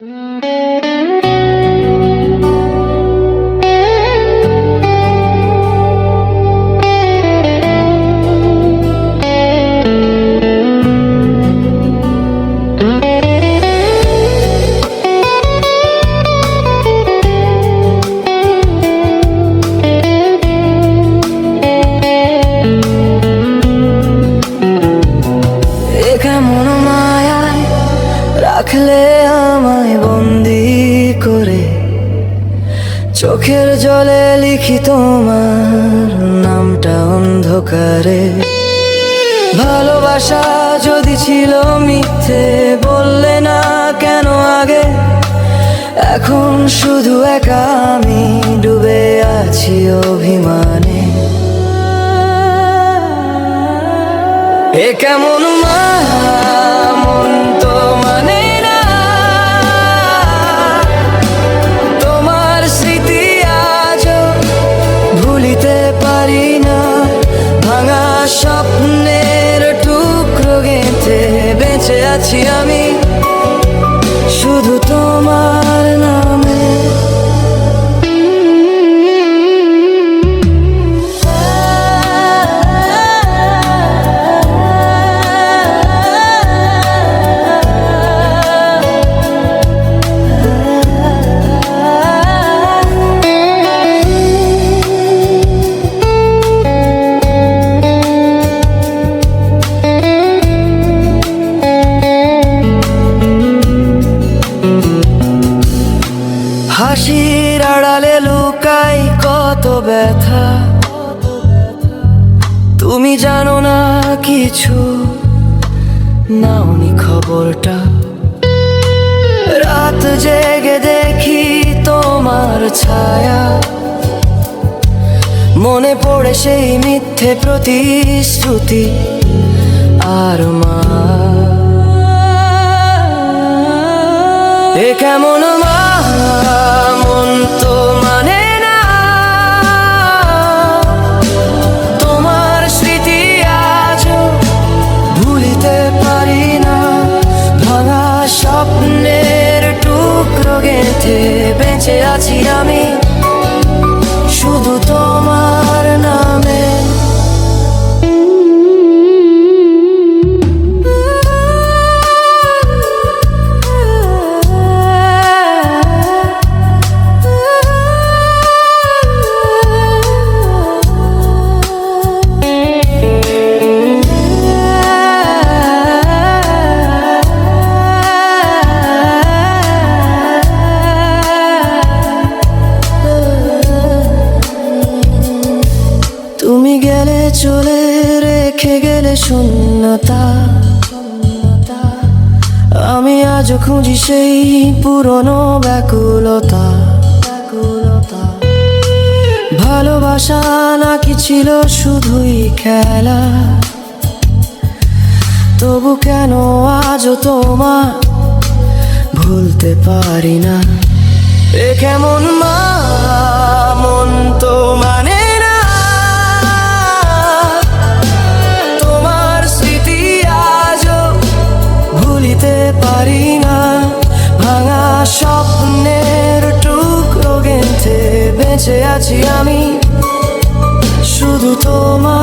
এ চোখের জলে লিখি তোমার নামটা অন্ধকারে। ভালোবাসা যদি ছিল মিথ্যে, বললে না কেন আগে? এখন শুধু একা আমি ডুবে আছি অভিমানে। এ কেমন আছি আমি। শুধু তোমার হাসির আড়ালে লুকাই কত ব্যথা। তুমি জানো না কিছু, নাওনি খবরটা। রাত জেগে দেখি তোমার ছায়া। মনে পড়ে সেই মিথ্যে প্রতিশ্রুতি আর মা। এ কেমন মা? গেঁথে বেঁচে আছি আমি। শুধু তোমার নামে। রেখে গেলে শূন্যতা আমি আজও খুঁজি সেই পুরনো ব্যাকুলতা ভালোবাসা নাকি ছিল শুধুই খেলা? তবু কেন আজও তোমা ভুলতে পারি না? এ কেমন বেঁচে আছি আমি। শুধু তোমার